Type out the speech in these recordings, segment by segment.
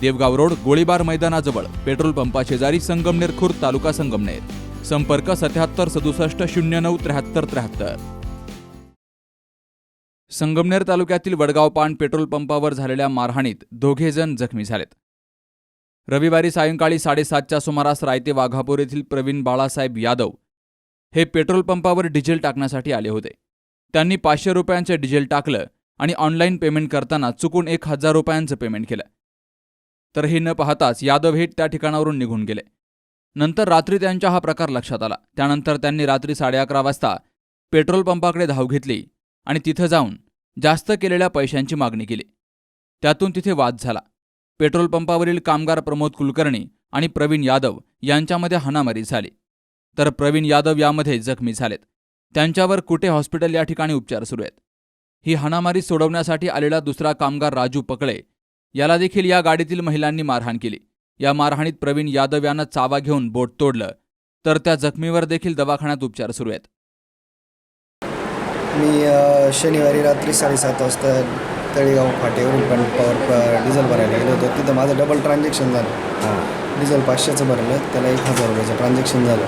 Devgaon road गोळीबार मैदानाजवळ petrol पंपा शेजारी संगमनेर खुर्द तालुका संगमनेर. संपर्क सत्याहत्तर सदुसष्ट शून्य नऊ त्र्याहत्तर त्र्याहत्तर. संगमनेर तालुक्यातील वडगाव पान पेट्रोल पंपावर झालेल्या मारहाणीत दोघे जण जखमी झालेत. रविवारी सायंकाळी साडेसातच्या सुमारास रायते वाघापूर येथील प्रवीण बाळासाहेब यादव हे पेट्रोल पंपावर डिझेल टाकण्यासाठी आले होते. त्यांनी पाचशे रुपयांचे डिझेल टाकलं आणि ऑनलाईन पेमेंट करताना चुकून एक हजार रुपयांचं पेमेंट केलं. तर हे न पाहताच यादव हे त्या ठिकाणावरून निघून गेले. नंतर रात्री त्यांच्या हा प्रकार लक्षात आला. त्यानंतर त्यांनी रात्री साडे अकरा वाजता पेट्रोल पंपाकडे धाव घेतली आणि तिथं जाऊन जास्त केलेल्या पैशांची मागणी केली. त्यातून तिथे वाद झाला. पेट्रोल पंपावरील कामगार प्रमोद कुलकर्णी आणि प्रवीण यादव यांच्यामध्ये हाणामारी झाली. तर प्रवीण यादव यामध्ये जखमी झालेत. त्यांच्यावर कुटे हॉस्पिटल या ठिकाणी उपचार सुरू आहेत? ही हाणामारी सोडवण्यासाठी आलेला दुसरा कामगार राजू पकळे याला देखील या गाडीतील महिलांनी मारहाण केली. या मारहाणीत प्रवीण यादव यानं चावा घेऊन बोट तोडलं तर त्या जखमीवर देखील दवाखान्यात उपचार सुरू आहेत. मी शनिवारी रात्री साडेसात वाजता तळेगाव फाटेवरून पण पॉवर डिझेल भरायला गेलो होतो. तिथं माझं डबल ट्रान्झॅक्शन झालं. डिझेल पाचशेचं भरलं त्याला एक हजार रुपयाचं ट्रान्झॅक्शन झालं.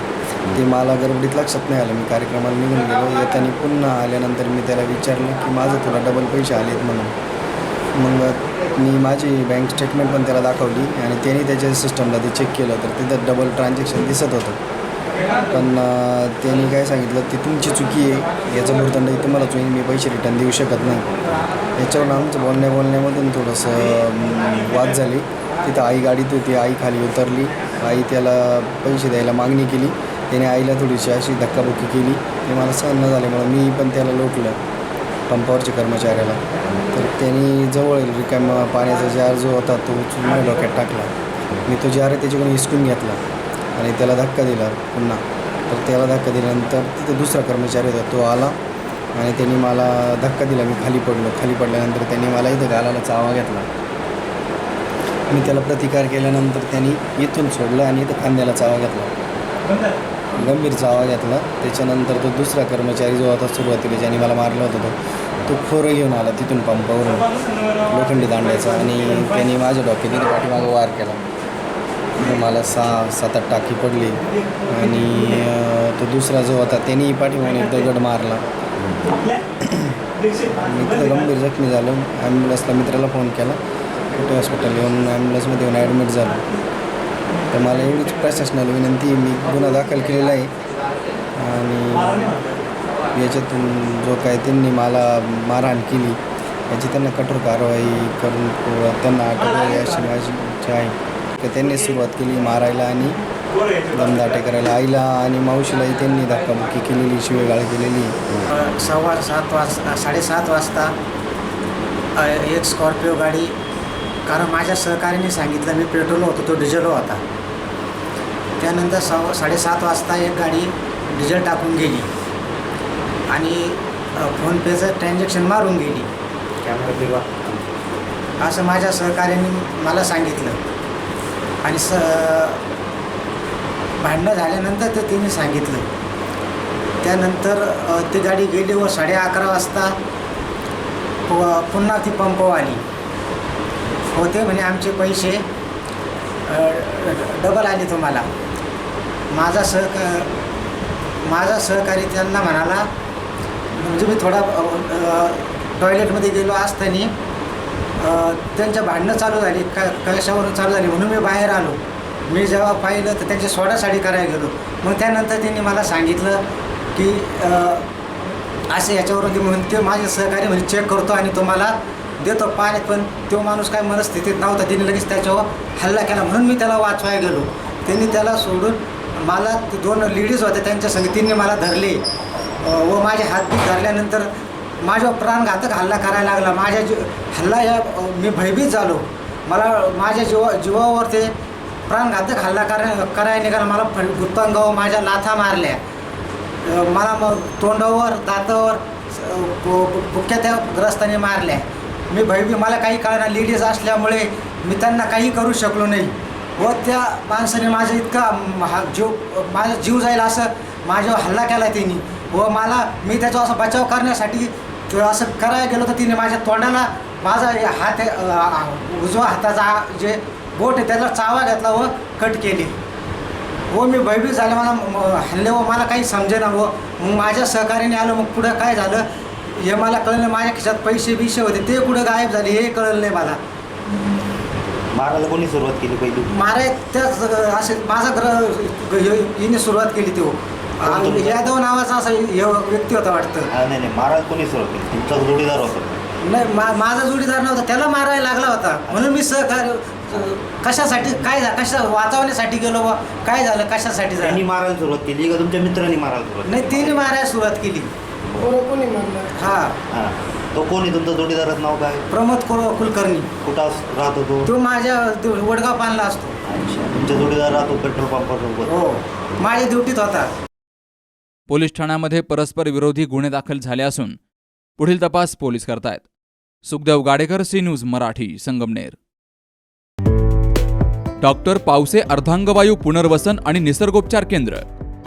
ते मला गडबडीत लक्षात नाही आलं. मी कार्यक्रमाला निघून गेलो. येताना पुन्हा आल्यानंतर मी त्याला विचारलं की माझं तुला डबल पैसे आलेत म्हणून. मग मी माझी बँक स्टेटमेंट पण त्याला दाखवली आणि त्याने त्याच्या सिस्टमला ते चेक केलं. तर तिथं डबल ट्रान्झॅक्शन दिसत होतं. पण त्यांनी काय सांगितलं ती तुमची चुकी आहे. याचं भूर्दंड तुम्हाला चुकी मी पैसे रिटर्न देऊ शकत नाही. याच्यावरून आमचं बोलण्या बोलण्यामधून थोडंसं वाद झाली. तिथं आई गाडीत होती. आई खाली उतरली. आई त्याला पैसे द्यायला मागणी केली. त्याने आईला थोडीशी अशी धक्काबुक्की केली. ते मला सहन न झाल्यामुळं मी पण त्याला लोटलं. पंपावरच्या कर्मचाऱ्याला. तर त्यांनी जवळ रिकाम पाण्याचा जार जो होता तो उचलून माझ्या डोक्यात टाकला. मी तो जार आहे त्याच्याकडून हिसकून घेतला आणि त्याला धक्का दिला पुन्हा. तर त्याला धक्का दिल्यानंतर तिथे दुसरा कर्मचारी होता तो आला आणि त्यांनी मला धक्का दिला. मी खाली पडलो. खाली पडल्यानंतर त्यांनी मला इथं गालाला चावा घेतला. मी त्याला प्रतिकार केल्यानंतर त्यांनी इथून सोडलं आणि इथं खांद्याला चावा घेतला. गंभीर चावा घेतला. त्याच्यानंतर तो दुसरा कर्मचारी जो होता सुरुवातीला ज्याने मला मारलं होतं तो तो खोरं घेऊन आला तिथून पंपावरून लोखंडी दांड्याचा. आणि त्याने माझ्या डोक्यात पाठीमागं वार केला. मला सहा सात आठ टाकी पडली. आणि तो दुसरा जो होता त्यानेही पाठीमागून एक दगड मारला. मी तिथं गंभीर जखमी झालो. ॲम्ब्युलन्सला मित्राला फोन केला. कुठे हॉस्पिटल येऊन ॲम्ब्युलन्समध्ये येऊन ॲडमिट झालो. तर मला एवढीच प्रशासनाला विनंती मी गुन्हा दाखल केलेला आहे. आणि याच्यातून जो काय त्यांनी मला मारहाण केली याची त्यांना कठोर कारवाई करून त्यांना अटक व्हावी अशी माझी इच्छा आहे. तर त्यांनी सुरुवात केली मारायला आणि दमदाटे करायला. आईला आणि मावशीलाही त्यांनी धक्काबुक्की केलेली शिवेगाळ केलेली. सव्वा सात वाजता साडेसात वाजता एक स्कॉर्पिओ गाडी कारण माझ्या सहकार्याने सांगितलं मी पेट्रोल होतो तो डिझेल होता. त्यानंतर सव्वा साडेसात वाजता एक गाडी डिझेल टाकून गेली. आणि फोनपेचं ट्रान्झॅक्शन मारून गेली. असं माझ्या सहकार्याने मला सांगितलं. आणि स भांडणं झाल्यानंतर ते तिने सांगितलं. त्यानंतर ती गाडी गेली व साडे अकरा वाजता. पुन्हा ती पंपवर आली. होते म्हणे आमचे पैसे डबल आले तुम्हाला. माझा सहका माझा सहकारी त्यांना म्हणाला म्हणजे मी थोडा टॉयलेटमध्ये गेलो असताना अ, त्यांच्या भांडणं चालू झाली क कशावरून चालू झाली म्हणून मी बाहेर आलो. मी जेव्हा पाहिलं तर त्यांची सोडासाडी करायला गेलो. मग त्यानंतर त्यांनी मला सांगितलं की असे याच्यावरून ते म्हणून ते माझे सहकारी म्हणजे चेक करतो आणि तुम्हाला देतो पाण्यात पण तो माणूस काय मनस्थितीत नव्हता. त्याने लगेच त्याच्यावर हल्ला केला म्हणून मी त्याला वाचवायला गेलो. त्यांनी त्याला सोडून मला ते दोन लेडीज होत्या त्यांच्या संगतीने मला धरले. व माझे हातबीत धरल्यानंतर माझ्यावर प्राणघातक हल्ला करायला लागला. माझ्या जी हल्ला या मी भयभीत झालो. मला माझ्या जीवा जीवावर ते प्राणघातक हल्ला कराय करायला निघाला. मला फ- गुप्तांगावर माझ्या लाथा मारल्या. मला मग तोंडावर दातावर अ, बुक्या त्या ग्रस्ताने मारल्या. मी भयभी मला काही कळणार लेडीज असल्यामुळे मी त्यांना काही करू शकलो नाही. व त्या माणसाने माझा इतका हा जीव माझा जीव जाईल असं माझ्यावर हल्ला केला त्यांनी. व मला मी त्याचा असं बचाव करण्यासाठी असं करायला गेलो तर तिने माझ्या तोंडाला माझा हात उजवा हाताचा जे बोट आहे त्याचा चावा घेतला व कट केली. हो मी भयभीत झाले मला म- हल्ले व मला काही समजेना व मग माझ्या सहकार्याने आलं. मग पुढं काय झालं? हे मला कळलं माझ्या खिशात पैसे बिशे होते ते कुठं गायब झाले हे कळलं नाही मला. मारायला कोणी सुरुवात केली पहिली? मारे त्याच असे माझा ग्रह हिने सुरुवात केली तो. आणि यादव नावाचा असा हे व्यक्ती होता वाटतं. हा, नाही नाही मारायला कोणी सुरुवात केली? तुमचा जोडीदार होता. नाही मा माझा जोडीदार नव्हता त्याला मारायला लागला होता. म्हणून मी सहकार्य कशासाठी काय झा कशा वाचवण्यासाठी गेलो बा काय झालं कशासाठी त्यांनी झालं मारायला सुरुवात केली का? तुमच्या मित्रांनी मारायला सुरुवात नाही तिने मारायला सुरुवात केली. हा. हा. तो कोण आहे? तुमचा जोडीदाराचं नाव काय? प्रमोद कुल- कुलकर्णी. कुठं अस- राहतो तो? तो माझ्या दु- वडगाव पानला असतो. अच्छा. तुमचा जोडीदार राहतो पेट्रोल हो. माझ्या ड्युटीत होता. पोलीस ठाण्यामध्ये परस्पर विरोधी गुन्हे दाखल झाले असून पुढील तपास पोलीस करतायत. Sukhdev Gadekar C news Marathi Sangamner. Doctor Pawase अर्धांगवायू पुनर्वसन आणि निसर्गोपचार केंद्र.